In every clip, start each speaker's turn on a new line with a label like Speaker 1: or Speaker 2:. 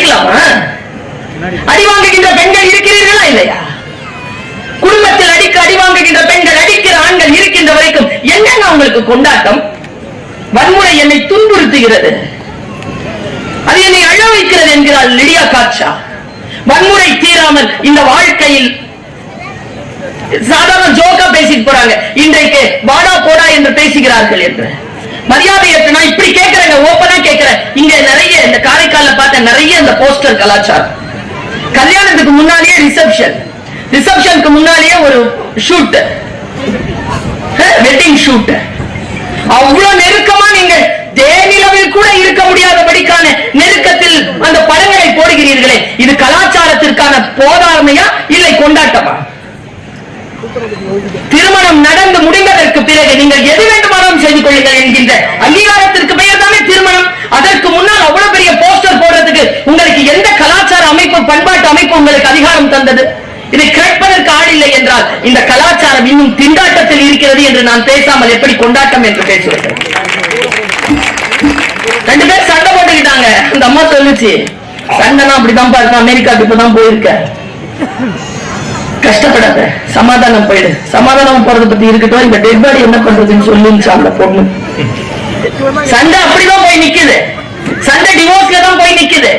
Speaker 1: அடிக்கலாமா அடி வாங்குகின்ற பெண்கள் இருக்கிறீர்களா இல்லையா? குடும்பத்தில் அடிக்க அடி வாங்குகின்ற பெண்கள் அடிக்கிற ஆண்கள் இருக்கின்ற வரைக்கும் என்னங்க உங்களுக்கு கொண்டாட்டம்? வன்முறை என்னை துன்புறுத்துகிறது. அது என்னை அழ வைக்கிறது என்கிறாள் லிடியா காட்சா. வன்முறை தீராமல் இந்த வாழ்க்கையில் சாதாரண ஜோக்கா பேசிட்டு போறாங்க. இன்றைக்கு வாடா போடா என்று பேசுகிறார்கள் என்று. மரியாதை நான் இப்படி கேட்கிறேங்க. ஓப்பனா கேட்கிறேன். இங்க நிறைய இந்த காரைக்கால பார்த்த நிறைய இந்த போஸ்டர் கலாச்சாரம். கல்யாணத்துக்கு முன்னாலேயே ரிசப்ஷன் ரிசப்ஷனுக்கு முன்னாலேயே ஒரு ஷூட் வெட்டிங் ஷூட் அவ்வளவு நெருக்கமா நீங்கள் தேனிலவில் கூட இருக்க முடியாதபடிக்கான நெருக்கத்தில் அந்த படங்களை போடுகிறீர்களே. இது கலாச்சாரத்திற்கான போதாமையா? இல்லை கொண்டாட்டமா? திருமணம் நடந்து முடிந்ததற்கு பிறகு நீங்கள் எது வேண்டுமானாலும் செய்து கொள்ளுங்கள் என்கின்ற அங்கீகாரத்திற்கு பெயர் தானே திருமணம்? அதற்கு முன்னால் அவ்வளவு பெரிய போஸ்டர் போடுறதுக்கு உங்களுக்கு எந்த கலாச்சார அமைப்பு பண்பாட்டு அமைப்பு உங்களுக்கு அதிகாரம் தந்தது? இதை கேட்பதற்கு ஆள் இல்லை என்றால் இந்த கலாச்சாரம் இன்னும் திண்டாட்டத்தில் இருக்கிறது என்று நான் பேசாமல் எப்படி கொண்டாட்டம் என்று பேசுவேன்? ரெண்டு பேர் சண்டை போட்டுக்கிட்டாங்க. அந்த அம்மா சொல்லுச்சு சண்டைனா அப்படிதான் பாருங்க அமெரிக்காவுக்கு இப்பதான் போயிருக்க. கஷ்டப்படாத. சமாதானம் போயிடு. சமாதானம் போறத பத்தி இருக்கட்டும் இந்த டெட் பாடி என்ன பண்றதுன்னு சொல்லுச்சு அந்த பொண்ணு சண்டை அப்படிதான் போய் நிக்குது. சண்டை டிவோர்ஸ்ல தான் போய் நிக்குது.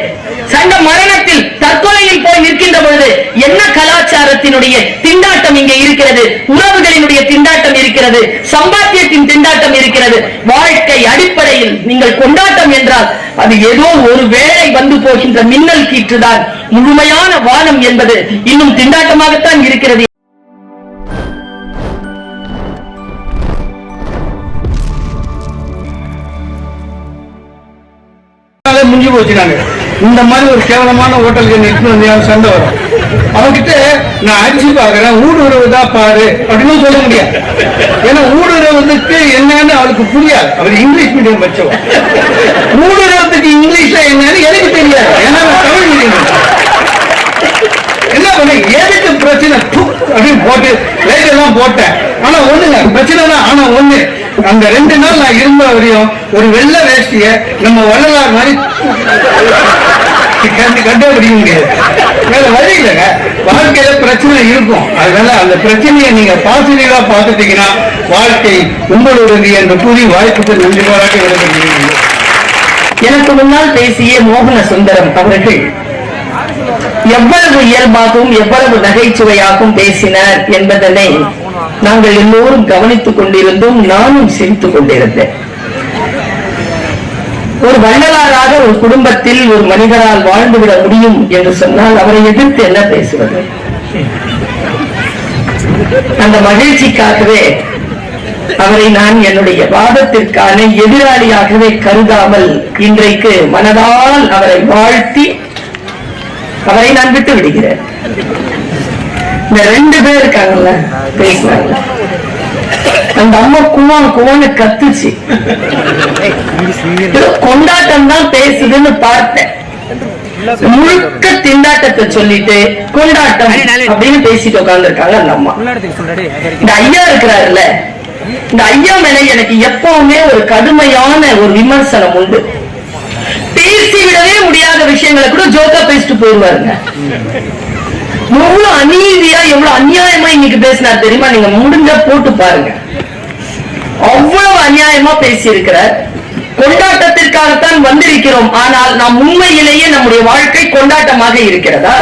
Speaker 1: சண்டை மரணத்தில் தற்கொலையில் போய் நிற்கின்ற பொழுது என்ன கலாச்சாரத்தினுடைய திண்டாட்டம் இங்கே இருக்கிறது? உறவுகளினுடைய திண்டாட்டம் இருக்கிறது. சம்பாத்தியத்தின் திண்டாட்டம் இருக்கிறது. வாழ்க்கை அடிப்படையில் நீங்கள் கொண்டாட்டம் என்றால் அது ஏதோ ஒரு வேளை வந்து போகின்ற மின்னல் கீற்றுதான். முழுமையான வானம் என்பது இன்னும் திண்டாட்டமாகத்தான் இருக்கிறது.
Speaker 2: அதனால முடிஞ்சு இந்த மாதிரி ஒரு கேவலமான ஹோட்டலுக்கு நிட்டு வந்து சண்டை வரும். அவங்கிட்ட நான் அடிச்சு பாக்குறேன் ஊடுருவு தான் பாரு. அப்படின்னு சொல்ல முடியாது. ஏன்னா ஊடுருவதுக்கு என்னன்னு அவளுக்கு புரியாது. அவர் இங்கிலீஷ் மீடியம் வச்சவன். ஊடுருவதுக்கு இங்கிலீஷ்ல என்னன்னு எனக்கு தெரியாது. ஏன்னா எதுக்கு பிரச்சனை? அப்படின்னு போட்டு லைட் எல்லாம் போட்டேன். ஆனா ஒண்ணுங்க பிரச்சனை தான் ஆனா ஒண்ணு. அந்த ரெண்டு நாள் நான் இருந்த வரையும் ஒரு வெள்ள வேஷ்டிய நம்ம வள்ளலார் மாதிரி கண்டுபிடிக்க முடியாது வேற வழி இல்லைங்க. வாழ்க்கையில பிரச்சனை இருக்கும். அதனால அந்த பிரச்சனையை நீங்க பாசிட்டிவா பார்த்துட்டீங்கன்னா வாழ்க்கை உங்களுடைய என்று கூறி வாய்ப்புக்கு நன்றி பாராட்டி விடைபெறுகிறேன்.
Speaker 1: எனக்கு முன்னால் பேசிய மோகன சுந்தரம் அவர்கள் எவ்வளவு இயல்பாகவும் எவ்வளவு நகைச்சுவையாகவும் பேசினார் என்பதனை நாங்கள் எல்லோரும் கவனித்துக் கொண்டிருந்தோம் நானும் சிரித்துக் கொண்டிருந்தேன். ஒரு வள்ளலாராக ஒரு குடும்பத்தில் ஒரு மனிதரால் வாழ்ந்துவிட முடியும் என்று சொன்னால் அவரை எதிர்த்து என்ன பேசுவது? அந்த மகிழ்ச்சிக்காகவே அவரை நான் என்னுடைய வாதத்திற்கான எதிராளியாகவே கருதாமல் இன்றைக்கு மனதால் அவரை வாழ்த்தி அவரை நான் விட்டு விடுகிறேன். இந்த ரெண்டு பேர் இருக்காங்கல்ல பேசினாங்க அந்த அம்மா குவான் குவான்னு கத்துச்சு. கொண்டாட்டம் தான் பேசுதுன்னு பார்த்தேன். முழுக்க திண்டாட்டத்தை சொல்லிட்டு கொண்டாட்டம் அப்படின்னு பேசிட்டு உட்கார்ந்துருக்காங்க அந்த அம்மா. இந்த ஐயா இருக்கிறாருல்ல இந்த ஐயா மேல எனக்கு எப்பவுமே ஒரு கடுமையான ஒரு விமர்சனம் உண்டு. பேசி விடவே முடியாத விஷயங்களை கூட ஜோக்கா பேசிட்டு போயிருவாருங்க. எவ்வளவு அநீதியா எவ்வளவு அநியாயமா இன்னைக்கு பேசினார் தெரியுமா? நீங்க முடிஞ்ச போட்டு பாருங்க. அவ்வளவு அநியாயமா பேசியிருக்கிறார். கொண்டாட்டத்திற்காகத்தான் வந்திருக்கிறோம். ஆனால் நாம் உண்மையிலேயே நம்முடைய வாழ்க்கை கொண்டாட்டமாக இருக்கிறதா?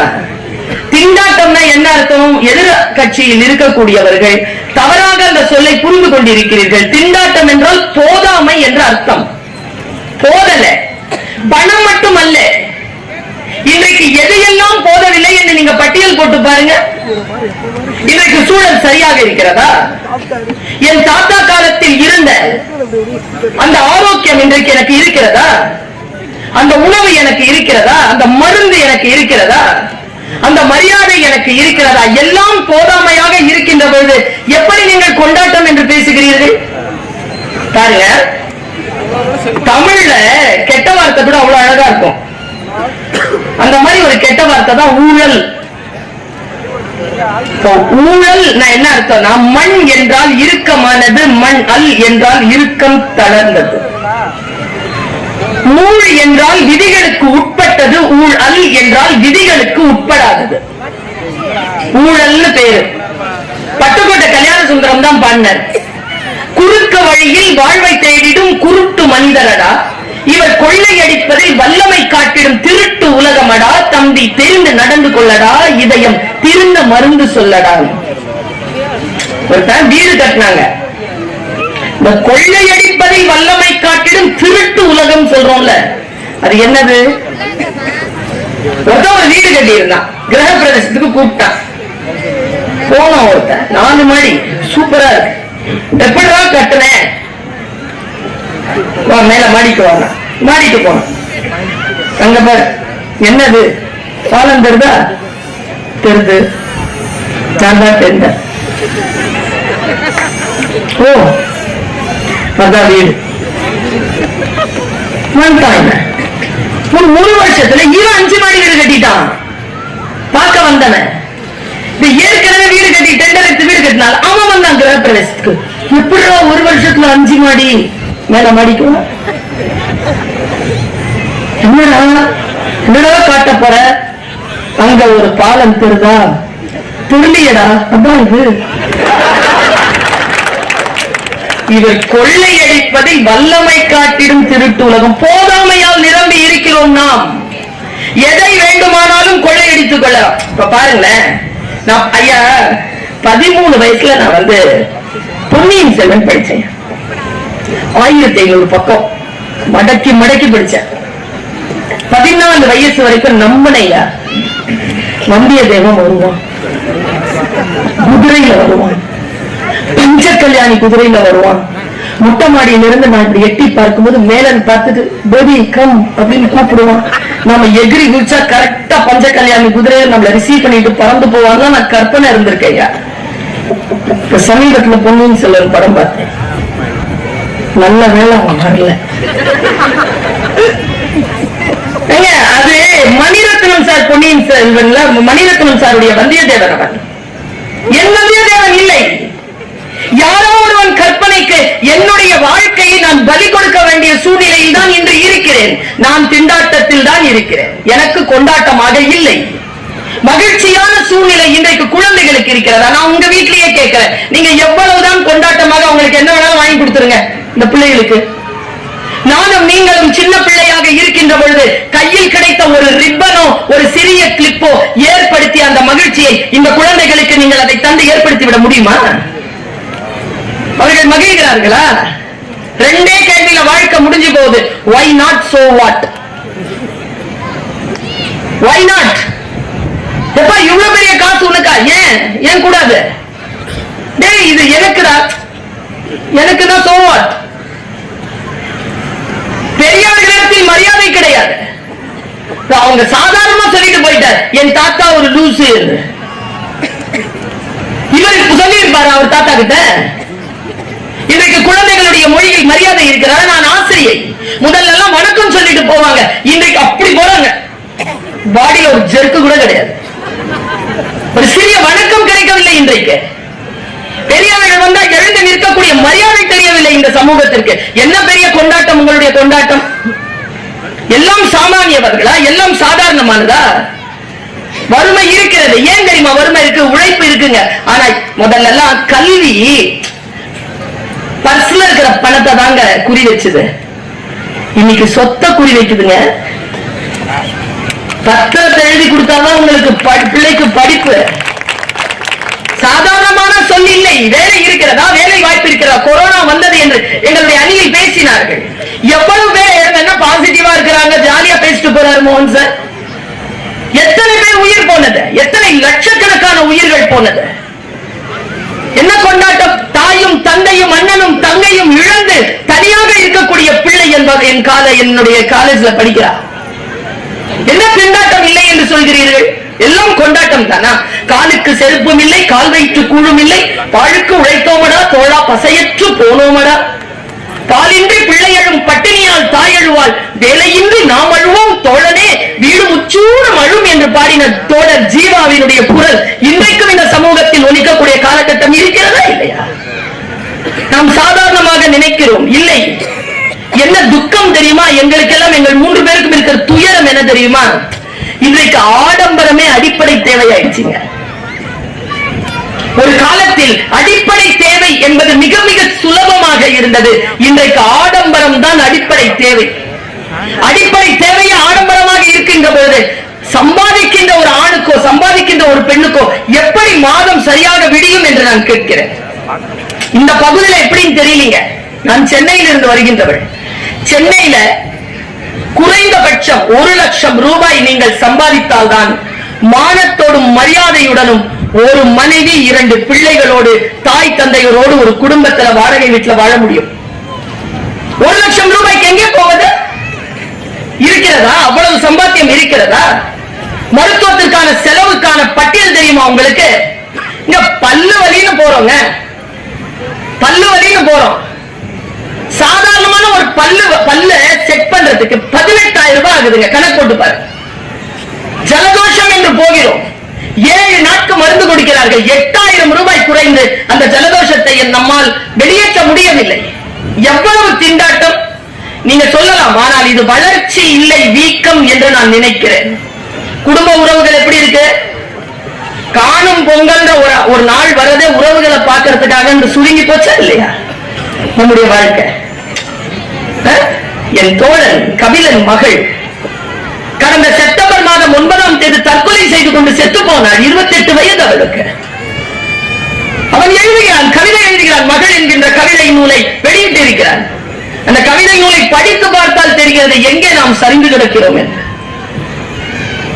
Speaker 1: திண்டாட்டம்னா என்ன அர்த்தம்? எதிர் கட்சியில் இருக்கக்கூடியவர்கள் தவறாக அந்த சொல்லை புரிந்து கொண்டிருக்கிறீர்கள். திண்டாட்டம் என்றால் போதாமை என்ற அர்த்தம். போதலை. பணம் மட்டுமல்ல. இன்றைக்கு எதையெல்லாம் போதவில்லை என்று நீங்க பட்டியல் போட்டு பாருங்க. இன்றைக்கு சூழல் சரியாக இருக்கிறதா? என் தாத்தா காலத்தில் இருந்த அந்த ஆரோக்கியம் இன்றைக்கு எனக்கு இருக்கிறதா? அந்த உணவு எனக்கு இருக்கிறதா? அந்த மருந்து எனக்கு இருக்கிறதா? அந்த மரியாதை எனக்கு இருக்கிறதா? எல்லாம் போதாமையாக இருக்கின்ற பொழுது எப்படி நீங்கள் கொண்டாட்டம் என்று பேசுகிறீர்கள்? பாருங்க. தமிழ்ல கெட்ட வார்த்தை கூட அவ்வளவு அழகா இருக்கும். அந்த மாதிரி ஒரு கெட்ட வார்த்தை தான் ஊழல். ஊழல் என்ன அர்த்தம்னா மண் என்றால் இறுக்கமானது மண் அல் என்றால் இறுக்கம் தளர்ந்தது. ஊழ் என்றால் விதிகளுக்கு உட்பட்டது ஊழ் அல் என்றால் விதிகளுக்கு உட்படாதது. ஊழல்னு பேரு. பட்டுக்கோட்டை கல்யாண சுந்தரம் தான் பண்ணர் குறுக்க வழியில் வாழ்வை தேடிடும் குருட்டு மனிதனடா. இவர் கொள்ளையடிப்பதில் வல்லமை காட்டிடும் திருட்டு உலகமடா. தம்பி தெரிந்து நடந்து கொள்ளடா. இதயம் திருந்த மருந்து சொல்லடா. ஒருத்தன் வீடு கட்டினாங்க. இந்த கொள்ளையடிப்பதில் வல்லமை காட்டிடும் திருட்டு உலகம் சொல்றோம்ல. அது என்னது? ஒருத்தன் ஒரு வீடு கட்டி இருந்தான் கிரக பிரதேசத்துக்கு கூப்பிட்டான். போனோம் ஒருத்தன். நாலு மாதிரி சூப்பரா இருக்கு. எப்படிதான் கட்டுனேன்? மேல மாடிக்கு வாங்க. மாடிக்கு போனோம் அங்க பாரு. என்னது? பாலம் தெரிதா? தெரிது. நான் தான் தெரிந்தேன். ஓ அதான் வீடு. வந்துட்டான் மூணு வருஷத்துல ஈரோ அஞ்சு மாடி வீடு கட்டிட்டான். பார்க்க வந்தவன். இப்ப ஏற்கனவே வீடு கட்டி டெண்டர் எடுத்து வீடு கட்டினால அவன் வந்தான் கிரக பிரவேசத்துக்கு எப்படிடா ஒரு வருஷத்துல அஞ்சு மாடி மேல மாடிக்கு என்னடா? என்னடா காட்ட போற? அங்க ஒரு பாலம் தெரிதா தெரியலையடா. அதான் இது. இவர் கொள்ளையடிப்பதில் வல்லமை காட்டிடும் திருட்டு உலகம் போதாமையால் நிரம்பி இருக்கிறோம் நாம். எதை வேண்டுமானாலும் கொள்ளையடித்துக் கொள்ளலாம். இப்ப பாருங்களேன். நான் ஐயா பதிமூணு வயசுல நான் வந்து பொன்னியின் செல்வன் படிச்சேன். ஆயிரத்தி ஐநூறு பக்கம் மடக்கி மடக்கி படிச்சேன். பதினாலு வயசு வரைக்கும் நம்பனையா வந்தியத்தேவன் வருவான். குதிரையில வருவான். பஞ்ச கல்யாணி குதிரையில வருவான். மொட்டை மாடியிலிருந்து நான் இப்படி எட்டி பார்க்கும்போது மேல பார்த்துட்டு பேபி கம் அப்படின்னு கூப்பிடுவான். நம்ம எகிரி குதிச்சா கரெக்டா பஞ்ச கல்யாணி குதிரையை நம்மள ரிசீவ் பண்ணிட்டு பறந்து போவாங்க நான் கற்பனை இருந்திருக்கேன் இப்ப சமீபத்துல பொன்னியின் செல்வன் படம் பார்த்தேன். நல்ல வேலை அவன் வரல. ஏங்க, அது மணிரத்னம் சார் பொன்னியின் செல்வன்ல மணிரத்னம் சாருடைய வந்தியத்தேவன் அவன். என் வந்தியத்தேவன் இல்லை. கற்பனைக்கு என்னுடைய வாழ்க்கையை நான் பலி கொடுக்க வேண்டிய சூழ்நிலையில் தான் இன்று இருக்கிறேன். நான் திண்டாட்டத்தில் தான் இருக்கிறேன். எனக்கு கொண்டாட்டமாக இல்லை. மகிழ்ச்சியான சூழ்நிலை இன்றைக்கு குழந்தைகளுக்கு இருக்கிறதா? நான் உங்க வீட்டிலேயே கேட்கிறேன். நீங்க எவ்வளவுதான் கொண்டாட்டமாக அவங்களுக்கு என்ன வேணாலும் வாங்கி கொடுத்துருங்க. இந்த பிள்ளைகளுக்கு. நானும் நீங்களும் சின்ன பிள்ளையாக இருக்கின்ற பொழுது கையில் கிடைத்த ஒரு ரிப்பனோ ஒரு சிறிய கிளிப்போ ஏற்படுத்தி அந்த மகிழ்ச்சியை இந்த குழந்தைகளுக்கு நீங்கள் அதை தந்து ஏற்படுத்தி விட முடியுமா? அவர்கள் மகிழ்கிறார்களா? ரெண்டே கேள்வியில வாழ்க்கை முடிஞ்சு போகுது. Why not so what why not எப்ப இவ்வளவு பெரிய காசு உனக்கா? ஏன்? ஏன் கூடாது? டேய் இது எனக்குடா. எனக்கு தான் சோ வாட் பெரியவர்களிடத்தில் மரியாதை கிடையாது. அவங்க சாதாரணமா சொல்லிட்டு போயிட்டார். என் தாத்தா ஒரு லூசு. இவர் சொல்லி இருப்பாரு அவர் தாத்தா கிட்ட? இன்றைக்கு குழந்தைகளுடைய மொழியில் மரியாதை இருக்கிறதா நான் ஆசிரியை. முதல்ல எல்லாம் வணக்கம் சொல்லிட்டு போவாங்க. இன்றைக்கு அப்படி போறாங்க. பாடியில ஒரு ஜெருக்கு கூட கிடையாது. ஒரு சிறிய வணக்கம் கிடைக்கவில்லை இன்றைக்கு. பெரியவர்கள் வந்தா எழுந்து நிற்கக்கூடிய மரியாதை தெரியவில்லை இந்த சமூகத்திற்கு. என்ன பெரிய கொண்டாட்டம் உங்களுடைய கொண்டாட்டம்? எல்லாம் சாமானியவர்களா? எல்லாம் சாதாரணமானதா? வறுமை இருக்கிறது. ஏன் தெரியுமா? வறுமை இருக்கு உழைப்பு இருக்குங்க. ஆனா முதல்ல எல்லாம் கல்வி. பர்ஸ்ல இருக்கிற பணத்தை தாங்க குறி வச்சது. இன்னைக்கு சொத்தை குறி வைக்குதுங்க. பத்திரத்தை எழுதி கொடுத்தாதான் உங்களுக்கு பிள்ளைக்கு படிப்பு. சாதாரணமான சொல் இல்லை. வேலை இருக்கிறதா? வேலை வாய்ப்பு இருக்கிறதா? கொரோனா வந்தது என்று எங்களுடைய அணியில் பேசினார்கள். எவ்வளவு பேர் என்ன பாசிட்டிவா இருக்கிறாங்க? ஜாலியா பேசிட்டு போறாரு மோகன் சார். எத்தனை பேர் உயிர் போனது? எத்தனை லட்சக்கணக்கான உயிர்கள் போனது? என்ன கொண்டாட்டம்? தாயும் தந்தையும் அண்ணனும் தங்கையும் இழந்து தனியாக இருக்கக்கூடிய பிள்ளை என்பது என் கால என்னுடைய காலேஜ்ல படிக்கிறார். என்ன திண்டாட்டம் இல்லை என்று சொல்கிறீர்கள்? எல்லாம் கொண்டாட்டம் தானா? காலுக்கு செருப்பும் இல்லை கால் வைத்து கூழும் இல்லை பாழுக்கு உழைத்தோமடா தோழா பசையற்று போனோமடா. பாலின்றி பிள்ளையழும் பட்டினியால் தாய் அழுவாள். வேலையின்றி நாம் அழுவோம் தோழனே வீடு முச்சூடும் அழும் என்று பாடின தோழர் ஜீவாவினுடைய குரல் இன்றைக்கும் இந்த சமூகத்தில் ஒலிக்கக்கூடிய காலகட்டம் இருக்கிறதா இல்லையா? நாம் சாதாரணமாக நினைக்கிறோம் இல்லை. என்ன துக்கம் தெரியுமா? எங்களுக்கெல்லாம் எங்கள் மூன்று பேருக்கும் இருக்கிற துயரம் என்ன தெரியுமா? இன்றைக்கு ஆடம்பரமே அடிப்படை தேவையாயிடுச்சுங்க. ஒரு காலத்தில் அடிப்படை தேவை என்பது மிக மிக சுலபமாக இருந்தது. இன்றைக்கு ஆடம்பரம் தான் அடிப்படை தேவை. அடிப்படை தேவையே ஆடம்பரமாக இருக்கின்ற பொழுது சம்பாதிக்கின்ற ஒரு ஆணுக்கோ சம்பாதிக்கின்ற ஒரு பெண்ணுக்கோ எப்படி மாதம் சரியாக விடியும் என்று நான் கேட்கிறேன். இந்த பகுதியில எப்படின்னு தெரியலீங்க. நான் சென்னையில இருந்து வருகின்றவள். சென்னையில குறைந்தபட்சம் ஒரு லட்சம் ரூபாய் நீங்கள் சம்பாதித்தால்தான் மானத்தோடும் மரியாதையுடனும் ஒரு மனைவி இரண்டு பிள்ளைகளோடு தாய் தந்தையரோடு ஒரு குடும்பத்துல வாடகை வீட்டுல வாழ முடியும். ஒரு லட்சம் ரூபாய்க்கு எங்கே போவது? இருக்கிறதா? அவ்வளவு சம்பாத்தியம் இருக்கிறதா? மருத்துவத்திற்கான செலவுக்கான பட்டியல் தெரியுமா உங்களுக்கு? இங்க பல்லு வலின்னு போறோங்க. பல்லு வலின்னு போறோம். சாதாரணமான ஒரு பல்லு பல்ல செக் பண்றதுக்கு பதினெட்டாயிரம் ரூபாய் ஆகுதுங்க. கணக்கு போட்டு பாரு. ஜலதோஷம் என்று போகிறோம். ஏழு நாட்கு மருந்து கொடுக்கிறார்கள். எட்டாயிரம் ரூபாய் குறைந்து அந்த ஜலதோஷத்தை நம்மால் வெளியேற்ற முடியவில்லை. எவ்வளவு திண்டாட்டம்? நீங்க சொல்லலாம் ஆனால் இது வளர்ச்சி இல்லை வீக்கம் என்று நான் நினைக்கிறேன். குடும்ப உறவுகள் எப்படி இருக்கு? காணும் பொங்கல்ன்ற ஒரு ஒரு நாள் வரதே உறவுகளை பார்க்கறதுக்காக என்று சுருங்கி போச்சா இல்லையா? நம்முடைய வாழ்க்கை. என் தோழன் கபிலன் மகள். கடந்த செப்டம்பர் மாதம் ஒன்பதாம் தேதி தற்கொலை செய்து கொண்டு செத்து போனாள். இருபத்தி எட்டு வயது அவளுக்கு. அவன் எழுதுகிறான் கவிதை எழுதுகிறான் மகள் என்கின்ற கவிதை நூலை வெளியிட்டிருக்கிறான். அந்த கவிதை நூலை படித்து பார்த்தால் தெரிகிறது எங்கே நாம் சரிந்து கிடக்கிறோம் என்று.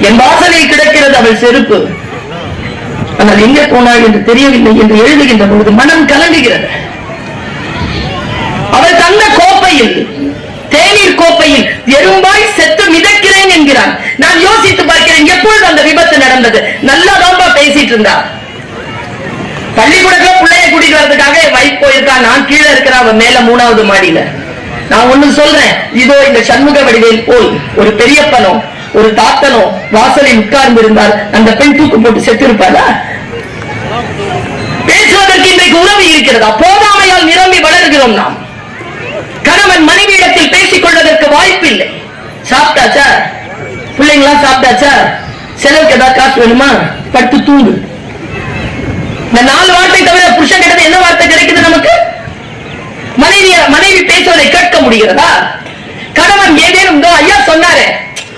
Speaker 1: என் வாசலில் கிடக்கிறது அவள் செருப்பு. ஆனால் எங்கே போனாள் என்று தெரியவில்லை என்று எழுதுகின்ற பொழுது மனம் கலங்குகிறது. அவள் தந்த கோப்பையில் தேநீர் கோப்பையில் எறும்பாய் செத்து மிதக்கிறேன் என்கிறான். நான் யோசித்து பார்க்கிறேன் எப்பொழுது அந்த விபத்து நடந்தது? நல்லாதான்பா பேசிட்டு இருந்தா பள்ளிக்கூடத்துல பிள்ளைய கூட்டிட்டு வரதுக்காக வைப் போயிருக்கா நான் கீழே இருக்கிற அவன் மேல மூணாவது மாடியில. நான் ஒண்ணு சொல்றேன் இதோ இந்த சண்முக வடிவேல் போல் ஒரு பெரியப்பனோ ஒரு தாத்தனோ வாசலில் உட்கார்ந்து இருந்தால் அந்த பெண் தூக்கு போட்டு செத்து இருப்பாரா பேசுவதற்கு இன்றைக்கு உறவு இருக்கிறதா? போதாமையால் நிரம்பி வளர்கிறோம் நாம். கணவன் மனைவியிடத்தில் பேசிக் கொள்வதற்கு வாய்ப்பில்லை. சாப்பிட்டாச்சா? பிள்ளைங்களா சாப்பிட்டாச்சா? செலவுக்கு ஏதாவது காசு வேணுமா? படுத்து தூங்கு. இந்த நாலு வார்த்தை தவிர புருஷன் கிட்ட என்ன வார்த்தை கிடைக்குது நமக்கு? மனைவி மனைவி பேசுவதை கேட்க முடிகிறதா? கணவன் ஏதேனும் ஐயா சொன்னாரு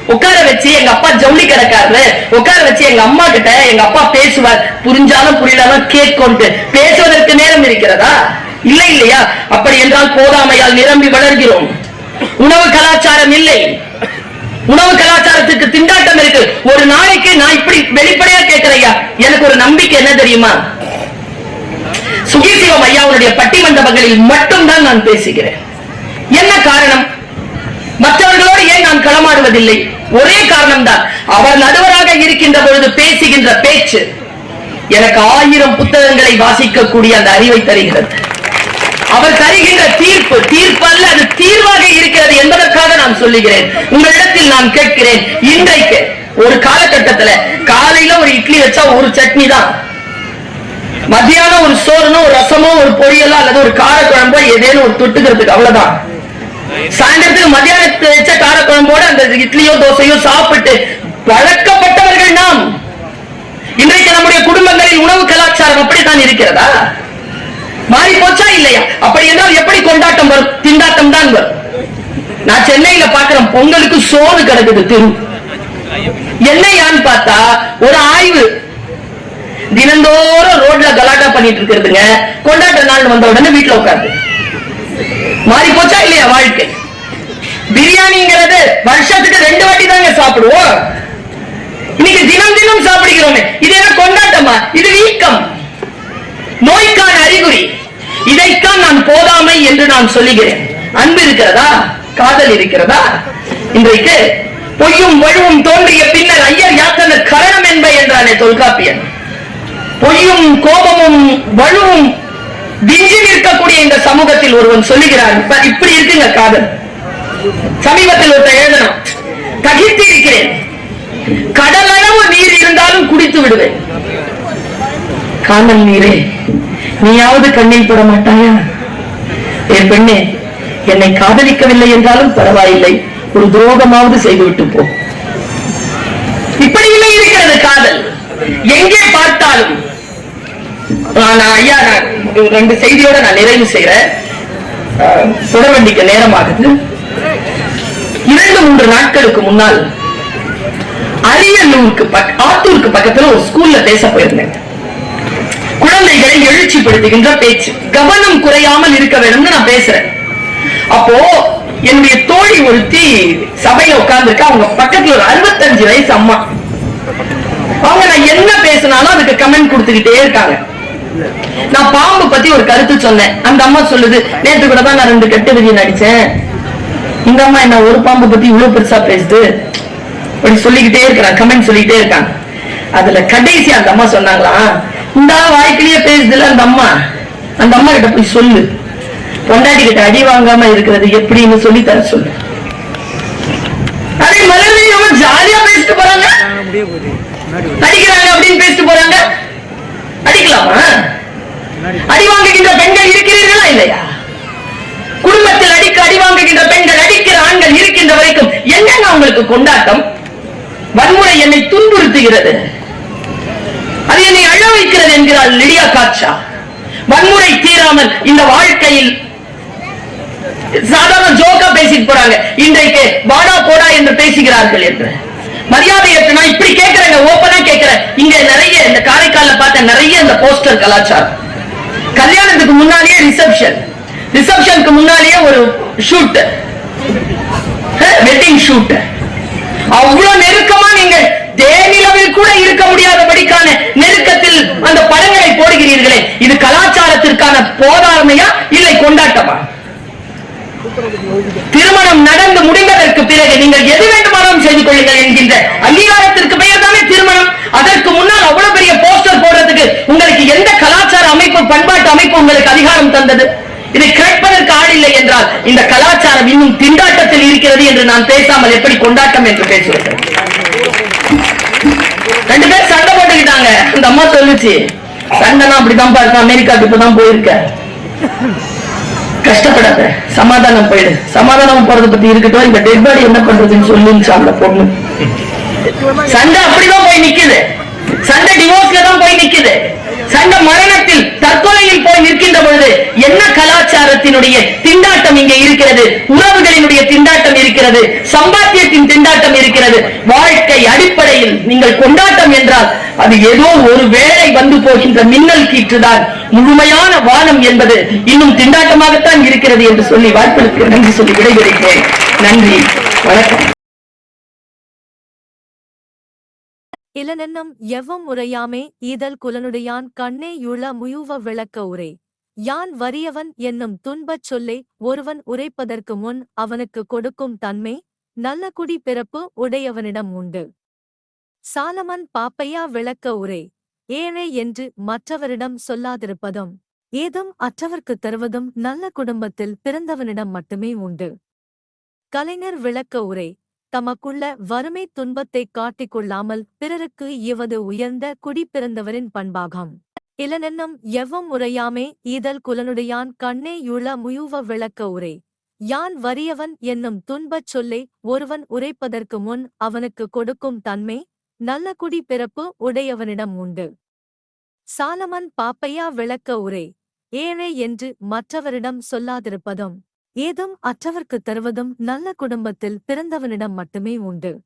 Speaker 1: உட்கார வச்சு எங்க அப்பா ஜவுளி கிடக்காரு உட்கார வச்சு எங்க அம்மா கிட்ட எங்க அப்பா பேசுவார். புரிஞ்சாலும் புரியலாலும் கேட்கொண்டு பேசுவதற்கு நேரம் இருக்கிறதா? இல்லை இல்லையா? அப்படி என்றால் போதாமையால் நிரம்பி வளர்கிறோம். உணவு கலாச்சாரம் இல்லை. உணவு கலாச்சாரத்துக்கு திண்டாட்டம் இருக்கு. ஒரு நாளைக்கு நான் இப்படி வெளிப்படையா கேட்கிறேயா எனக்கு ஒரு நம்பிக்கை என்ன தெரியுமா? சுகிசிவம் ஐயாவுடைய பட்டிமண்டபங்களில் மட்டும்தான் நான் பேசுகிறேன். என்ன காரணம்? மற்றவர்களோடு ஏன் நான் களமாடுவதில்லை? ஒரே காரணம் தான் அவர் நடுவராக இருக்கின்ற பொழுது பேசுகின்ற பேச்சு எனக்கு ஆயிரம் புத்தகங்களை வாசிக்கக்கூடிய அந்த அறிவை தருகிறது. அவர் தருகின்ற தீர்ப்பு தீர்ப்பு அல்ல அது தீர்வாக இருக்கிறது என்பதற்காக நான் சொல்லுகிறேன். உங்களிடத்தில் நான் கேட்கிறேன். இன்றைக்கு ஒரு காலகட்டத்துல காலையில ஒரு இட்லி வச்சா ஒரு சட்னி தான். மத்தியானம் ஒரு சோறுனோ ஒரு ரசமோ ஒரு பொரியலோ அல்லது ஒரு காரக்குழம்போ ஏதேனும் ஒரு தொட்டுக்கிறதுக்கு அவ்வளவுதான். சாயந்தரத்துக்கு மதியானத்தை வச்ச காரக்குழம்போட அந்த இட்லியோ தோசையோ சாப்பிட்டு பழக்கப்பட்டவர்கள் நாம். இன்றைக்கு நம்முடைய குடும்பங்களில் உணவு கலாச்சாரம் அப்படித்தான் இருக்கிறதா? மாறி போச்சா இல்லையா? அப்படி என்றால் எப்படி கொண்டாட்டம் வரும்? திண்டாட்டம் தான் வரும். நான் சென்னையில பாக்குறேன் பொங்கலுக்கு சோறு கிடக்குது தெரு. என்னையான்னு பார்த்தா ஒரு ஆய்வு தினந்தோறும் ரோட்ல கலாட்டா பண்ணிட்டு இருக்கிறதுங்க. கொண்டாட்ட நாள் வந்த உடனே வீட்டுல உட்கார்ந்து. மாறி போச்சா இல்லையா வாழ்க்கை? பிரியாணிங்கிறது வருஷத்துக்கு ரெண்டு வாட்டி தாங்க சாப்பிடுவோம். இன்னைக்கு தினம் தினம் சாப்பிடுகிறோமே. இது என்ன கொண்டாட்டமா? இது வீக்கம். நோய்க்கான அறிகுறி. இதைத்தான் நான் போதாமை என்று நான் சொல்லுகிறேன். அன்பு இருக்கிறதா? காதல் இருக்கிறதா? இன்றைக்கு பொய்யும் வழுவும் தோன்றிய பின்னர் ஐயர் யாத்தன கரணம் என்ப என்றானே தொல்காப்பியன். பொய்யும் கோபமும் வழுவும் விஞ்சி நிற்கக்கூடிய இந்த சமூகத்தில் ஒருவன் சொல்லுகிறான் இப்படி இருக்குங்க காதல். சமீபத்தில் ஒருத்தர் எழுதணும் தகித்து இருக்கிறேன். கடலளவு நீர் இருந்தாலும் குடித்து விடுவேன். காதல் நீரே நீயாவது கண்ணில் பட மாட்டாயா? என் பெண்ணே என்னை காதலிக்கவில்லை என்றாலும் பரவாயில்லை. ஒரு துரோகமாவது செய்துவிட்டு போ. இப்படி இல்லை இருக்கிறது காதல். எங்கே பார்த்தாலும் நான் ஐயா நான் ரெண்டு செய்தியோட நான் நிறைவு செய்யறேன் தொடர்வண்டிக்கு நேரமாகுது. இரண்டு மூன்று நாட்களுக்கு முன்னால் அரியலூருக்கு ஆத்தூருக்கு பக்கத்துல ஒரு ஸ்கூல்ல பேச போயிருந்தேன். குழந்தைகளை எழுச்சிப்படுத்துகின்ற பேச்சு. கவனம் குறையாமல் இருக்க வேணும்னு நான் பேசுறேன். அப்போ என்னுடைய தோழி ஒருத்தி சபையில உட்கார்ந்துருக்கா. அவங்க பக்கத்துல ஒரு அறுபத்தஞ்சு வயசு அம்மா. அவங்க நான் என்ன பேசினாலும் அதுக்கு கமெண்ட் கொடுத்துக்கிட்டே இருக்காங்க. நான் பாம்பு பத்தி ஒரு கருத்து சொன்னேன். அந்த அம்மா சொல்லுது நேத்து கூட தான் நான் ரெண்டு கெட்ட விதியை நடிச்சேன். இந்த அம்மா என்ன ஒரு பாம்பு பத்தி இவ்வளவு பெருசா பேசுது? அப்படி சொல்லிக்கிட்டே இருக்கிறான் கமெண்ட் சொல்லிக்கிட்டே இருக்காங்க. அதுல கடைசி அந்த அம்மா சொன்னாங்களா இந்த வாய்க்கிலேயே பேசுதுல அந்த அம்மா. அந்த அம்மா கிட்ட போய் சொல்லு. பொண்டாட்டி கிட்ட அடி வாங்காம இருக்கிறது எப்படின்னு சொல்லி. தர சொல்லு அதே மலர்லையும் ஜாலியா பேசிட்டு போறாங்க. அடிக்கிறாங்க அப்படின்னு பேசிட்டு போறாங்க. அடிக்கலாமா? அடி வாங்குகின்ற பெண்கள் இருக்கிறீர்களா இல்லையா? குடும்பத்தில் அடிக்க அடி வாங்குகின்ற பெண்கள் அடிக்கிற ஆண்கள் இருக்கின்ற வரைக்கும் என்னங்க உங்களுக்கு கொண்டாட்டம்? வன்முறை என்னை துன்புறுத்துகிறது. அது என்னை அழ வைக்கிறது என்கிறார் லிடியா காட்சா. வன்முறை தீராமல் இந்த வாழ்க்கையில் சாதாரண ஜோக்கா பேசிட்டு போறாங்க. இன்றைக்கு வாடா போடா என்று பேசுகிறார்கள் என்று. மரியாதையற்ற நான் இப்படி கேட்கிறேங்க ஓப்பனா கேட்கிறேன். இங்க நிறைய இந்த காரைக்கால பார்த்த நிறைய இந்த போஸ்டர் கலாச்சாரம். கல்யாணத்துக்கு முன்னாலேயே ரிசப்ஷன் ரிசப்ஷனுக்கு முன்னாலேயே ஒரு ஷூட் வெட்டிங் ஷூட் அவ்வளவு நெருக்கமா நீங்க தேனிலவில் கூட இருக்க முடியாதபடிக்கான நெருக்கத்தில் அந்த படங்களை போடுகிறீர்களே. இது கலாச்சாரத்திற்கான போதாமையா இல்லை கொண்டாட்டமா? திருமணம் நடந்து முடிந்ததற்கு பிறகு நீங்கள் எது வேண்டுமானாலும் செய்து கொள்ளுங்கள் என்கின்ற அங்கீகாரத்திற்கு பெயர் தானே திருமணம்? அதற்கு முன்னால் அவ்வளவு பெரிய போஸ்டர் போடுறதுக்கு உங்களுக்கு எந்த கலாச்சார அமைப்பு பண்பாட்டு அமைப்பு உங்களுக்கு அதிகாரம் தந்தது? இதை கேட்பதற்கு ஆள் இல்லை என்றால் இந்த கலாச்சாரம் இன்னும் திண்டாட்டத்தில் இருக்கிறது என்று நான் பேசாமல் எப்படி கொண்டாட்டம் என்று பேசுவது? ரெண்டு பேர் சண்டை போட்டுக்கிட்டாங்க. அந்த அம்மா சொல்லுச்சு சண்டைனா அப்படிதான் பாருங்க அமெரிக்காவுக்கு இப்பதான் போயிருக்க கஷ்டப்படாத. சமாதானம் போயிடு. சமாதானம் போறது பத்தி இருக்கட்டும் இந்த டெட் பாடி என்ன பண்றதுன்னு சொல்லுச்சு அந்த பொண்ணு சண்டை அப்படிதான் போய் நிக்குது. சண்டை டிவோர்ஸ்ல தான் போய் நிக்குது. சண்டை மரணத்தில் தற்கொலையில் போய் நிற்கின்ற பொழுது என்ன கலாச்சாரத்தினுடைய திண்டாட்டம் இங்கே இருக்கிறது? உறவுகளினுடைய திண்டாட்டம் இருக்கிறது. சம்பாத்தியத்தின் திண்டாட்டம் இருக்கிறது. வாழ்க்கை அடிப்படையில் நீங்கள் கொண்டாட்டம் என்றால் அது ஏதோ ஒரு வேளை வந்து போகின்ற மின்னல் கீற்றுதான் முழுமையான வானம் என்பது இன்னும் திண்டாட்டமாகத்தான் இருக்கிறது என்று சொல்லி வாய்ப்புகளுக்கு நன்றி சொல்லி விடைபெறுகிறேன். நன்றி. வணக்கம்.
Speaker 3: இளனென்னம் எவ்வம் உரையாமே ஈதல் குலனுடையான் கண்ணே யுள முயுவ விளக்க உரை. யான் வறியவன் என்னும் துன்பச் சொல்லை ஒருவன் உரைப்பதற்கு முன் அவனுக்கு கொடுக்கும் தன்மை நல்ல குடி பிறப்பு உடையவனிடம் உண்டு. சாலமன் பாப்பையா விளக்க உரை. ஏழை என்று மற்றவரிடம் சொல்லாதிருப்பதும் ஏதும் அற்றவர்க்குத் தருவதும் நல்ல குடும்பத்தில் பிறந்தவனிடம் மட்டுமே உண்டு. கலைஞர் விளக்க உரை. தமக்குள்ள வறுமை துன்பத்தைக் காட்டிக் கொள்ளாமல் பிறருக்கு இவது உயர்ந்த குடி பிறந்தவரின் பண்பாகும். இலனென்னும் எவ்வம் உரையாமே ஈதல் குலனுடையான் கண்ணே யுள முயுவ விளக்க உரை. யான் வறியவன் என்னும் துன்பச் சொல்லை ஒருவன் உரைப்பதற்கு முன் அவனுக்கு கொடுக்கும் தன்மை நல்ல குடி பிறப்பு உடையவனிடம் உண்டு. சாலமன் பாப்பையா விளக்க உரை. ஏழை என்று மற்றவரிடம் சொல்லாதிருப்பதும் ஏதும் அற்றவர்க்குத் தருவதும் நல்ல குடும்பத்தில் பிறந்தவனிடம் மட்டுமே உண்டு.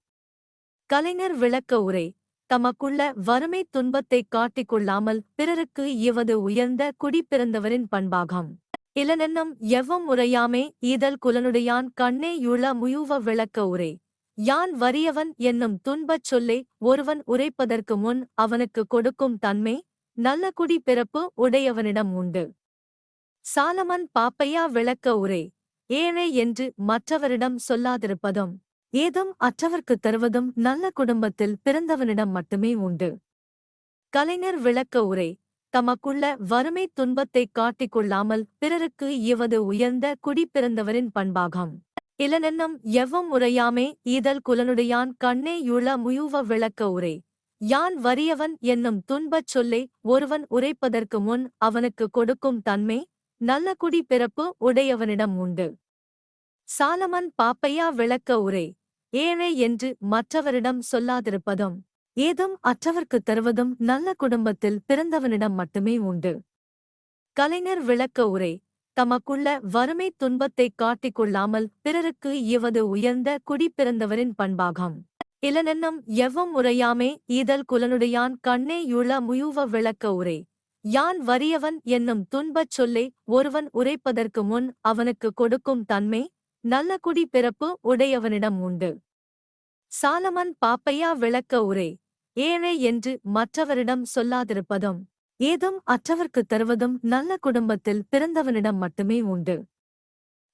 Speaker 3: கலைஞர் விளக்க உரை. தமக்குள்ள வறுமை துன்பத்தைக் காட்டிக் கொள்ளாமல் பிறருக்கு இவது உயர்ந்த குடி பிறந்தவரின் பண்பாகும். இலனென்னும் எவ்வம் உரையாமே ஈதல் குலனுடையான் கண்ணே யுள முயுவ விளக்க உரை. யான் வறியவன் என்னும் துன்பச் சொல்லை ஒருவன் உரைப்பதற்கு முன் அவனுக்கு கொடுக்கும் தன்மை நல்ல குடி பிறப்பு உடையவனிடம் உண்டு. சாலமன் பாப்பையா விளக்க உரை. ஏழை என்று மற்றவரிடம் சொல்லாதிருப்பதும் ஏதும் அற்றவர்க்குத் தருவதும் நல்ல குடும்பத்தில் பிறந்தவனிடம் மட்டுமே உண்டு. கலைஞர் விளக்க உரை தமக்குள்ள வறுமை துன்பத்தைக் காட்டிக் கொள்ளாமல் பிறருக்கு இவது உயர்ந்த குடி பிறந்தவரின் பண்பாகும். இலனென்னும் எவ்வம் உரையாமே ஈதல் குலனுடையான் கண்ணே யுள முயுவ விளக்க உரை. யான் வறியவன் என்னும் துன்பச் சொல்லை ஒருவன் உரைப்பதற்கு முன் அவனுக்கு கொடுக்கும் தன்மை நல்ல குடி பிறப்பு உடையவனிடம் உண்டு. சாலமன் பாப்பையா விளக்க உரை ஏழை என்று மற்றவரிடம் சொல்லாதிருப்பதும் ஏதும் அற்றவர்க்குத் தருவதும் நல்ல குடும்பத்தில் பிறந்தவனிடம் மட்டுமே உண்டு. கலைஞர் விளக்க உரை தமக்குள்ள வறுமை துன்பத்தைக் காட்டிக் கொள்ளாமல் பிறருக்கு இவது உயர்ந்த குடி பிறந்தவரின் பண்பாகும். இளனென்னும் எவ்வம் உரையாமே ஈதல் குலனுடையான் கண்ணே யுள முயுவ விளக்க உரை யான் வறியவன் என்னும் துன்பச் சொல்லை ஒருவன் உரைப்பதற்கு முன் அவனுக்கு கொடுக்கும் தன்மை நல்ல குடி பிறப்பு உடையவனிடம் உண்டு. சாலமன் பாப்பையா விளக்க உரை ஏழை என்று மற்றவரிடம் சொல்லாதிருப்பதும் ஏதும் அற்றவர்க்குத் தருவதும் நல்ல குடும்பத்தில் பிறந்தவனிடம் மட்டுமே உண்டு.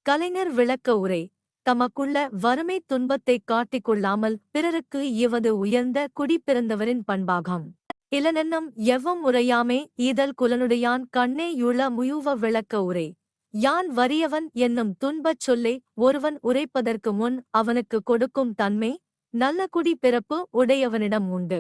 Speaker 3: கலைஞர் விளக்க உரை தமக்குள்ள வறுமை துன்பத்தைக் காட்டிக் கொள்ளாமல் பிறருக்கு இவது உயர்ந்த குடி பிறந்தவரின் பண்பாகும். இலனென்னும் எவ்வம் உரையாமே ஈதல் குலனுடையான் கண்ணே யுள முயுவ விளக்க உரை. யான் வறியவன் என்னும் துன்பச் சொல்லை ஒருவன் உரைப்பதற்கு முன் அவனுக்கு கொடுக்கும் தன்மை நல்ல குடி பிறப்பு உடையவனிடம் உண்டு.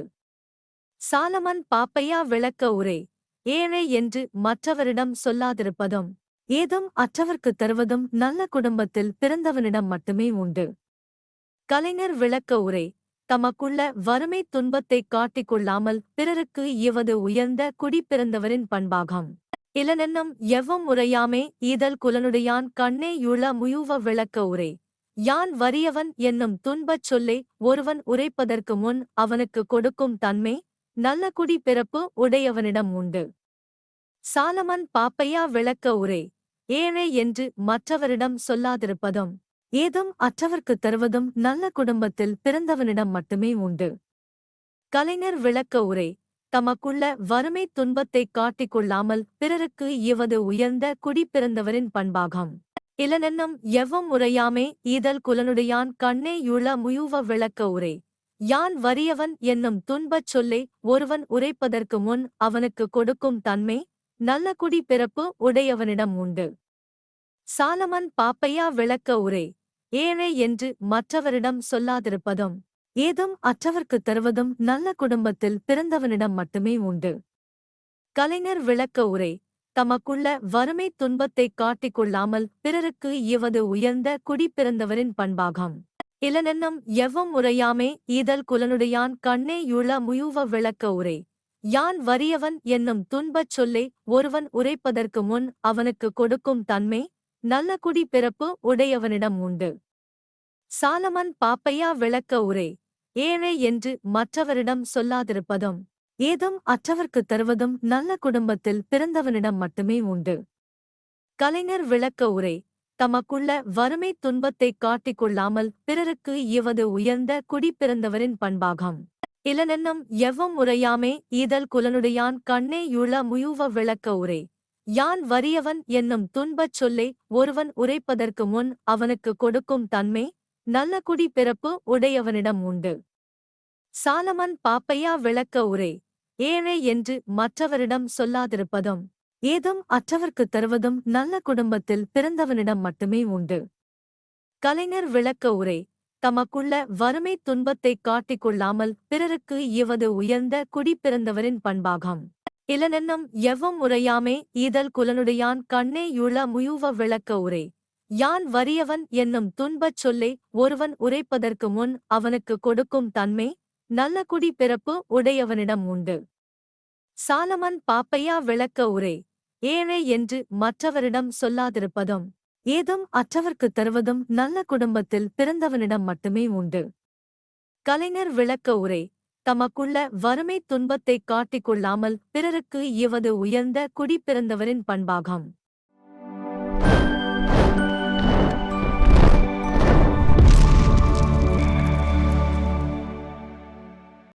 Speaker 3: சாலமன் பாப்பையா விளக்க உரை. ஏழை என்று மற்றவரிடம் சொல்லாதிருப்பதும் ஏதும் அற்றவர்க்குத் தருவதும் நல்ல குடும்பத்தில் பிறந்தவனிடம் மட்டுமே உண்டு. கலைஞர் விளக்க உரை. தமக்குள்ள வறுமை துன்பத்தைக் காட்டிக் கொள்ளாமல் பிறருக்கு இவது உயர்ந்த குடி பிறந்தவரின் பண்பாகும். இலனென்னும் எவ்வம் உரையாமே ஈதல் குலனுடையான் கண்ணே யுள முயுவ விளக்க உரை. யான் வறியவன் என்னும் துன்பச் சொல்லை ஒருவன் உரைப்பதற்கு முன் அவனுக்கு கொடுக்கும் தன்மை நல்ல குடி பிறப்பு உடையவனிடம் உண்டு. சாலமன் பாப்பையா விளக்க உரை. ஏழை என்று மற்றவரிடம் சொல்லாதிருப்பதும் ஏதும் அற்றவர்க்குத் தருவதும் நல்ல குடும்பத்தில் பிறந்தவனிடம் மட்டுமே உண்டு. கலைஞர் விளக்க உரை தமக்குள்ள வறுமை துன்பத்தைக் காட்டிக் கொள்ளாமல் பிறருக்கு இவது உயர்ந்த குடி பிறந்தவரின் பண்பாகும். இளனென்னும் எவ்வம் உரையாமே ஈதல் குலனுடையான் கண்ணே யுள முயுவ விளக்க உரை. யான் வறியவன் என்னும் துன்பச் சொல்லை ஒருவன் உரைப்பதற்கு முன் அவனுக்கு கொடுக்கும் தன்மை நல்ல குடி பிறப்பு உடையவனிடம் உண்டு. சாலமன் பாப்பையா விளக்க உரை ஏழை என்று மற்றவரிடம் சொல்லாதிருப்பதும் ஏதும் அற்றவர்க்குத் தருவதும் நல்ல குடும்பத்தில் பிறந்தவனிடம் மட்டுமே உண்டு. கலைஞர் விளக்க உரை தமக்குள்ள வறுமை துன்பத்தைக் காட்டிக் கொள்ளாமல் பிறருக்கு இவது உயர்ந்த குடி பிறந்தவரின் பண்பாகும். இளனென்னும் எவ்வம் உரையாமே ஈதல் குலனுடையான் கண்ணே யுள முயுவ விளக்க உரை. யான் வறியவன் என்னும் துன்பச் சொல்லை ஒருவன் உரைப்பதற்கு முன் அவனுக்கு கொடுக்கும் தன்மை நல்ல குடி பிறப்பு உடையவனிடம் உண்டு. சாலமன் பாப்பையா விளக்க உரை ஏழை என்று மற்றவரிடம் சொல்லாதிருப்பதும் ஏதும் அற்றவர்க்குத் தருவதும் நல்ல குடும்பத்தில் பிறந்தவனிடம் மட்டுமே உண்டு. கலைஞர் விளக்க உரை தமக்குள்ள வறுமை துன்பத்தைக் காட்டிக் கொள்ளாமல் பிறருக்கு இவது உயர்ந்த குடி பிறந்தவரின் பண்பாகும். இளனென்னும் எவ்வம் உரையாமே ஈதல் குலனுடையான் கண்ணே யுள முயுவ விளக்க உரை யான் வறியவன் என்னும் துன்பச் சொல்லை ஒருவன் உரைப்பதற்கு முன் அவனுக்கு கொடுக்கும் தன்மை நல்ல குடி பிறப்பு உடையவனிடம் உண்டு. சாலமன் பாப்பையா விளக்க உரை ஏழை என்று மற்றவரிடம் சொல்லாதிருப்பதும் ஏதும் அற்றவர்க்குத் தருவதும் நல்ல குடும்பத்தில் பிறந்தவனிடம் மட்டுமே உண்டு. கலைஞர் விளக்க உரை தமக்குள்ள வறுமை துன்பத்தைக் காட்டிக் கொள்ளாமல் பிறருக்கு இவது உயர்ந்த குடி பிறந்தவரின் பண்பாகும். இளனென்னும் எவ்வம் உரையாமே ஈதல் குலனுடையான் கண்ணே யுள முயுவ விளக்க உரை யான் வறியவன் என்னும் துன்பச் சொல்லை ஒருவன் உரைப்பதற்கு முன் அவனுக்கு கொடுக்கும் தன்மை நல்ல குடி பிறப்பு உடையவனிடம் உண்டு. சாலமன் பாப்பையா விளக்க உரை ஏழை என்று மற்றவரிடம் சொல்லாதிருப்பதும் ஏதும் அற்றவர்க்குத் தருவதும் நல்ல குடும்பத்தில் பிறந்தவனிடம் மட்டுமே உண்டு. கலைஞர் விளக்க உரை தமக்குள்ள வறுமை துன்பத்தைக் காட்டிக் கொள்ளாமல் பிறருக்கு இவது உயர்ந்த குடி பிறந்தவரின் பண்பாகும்.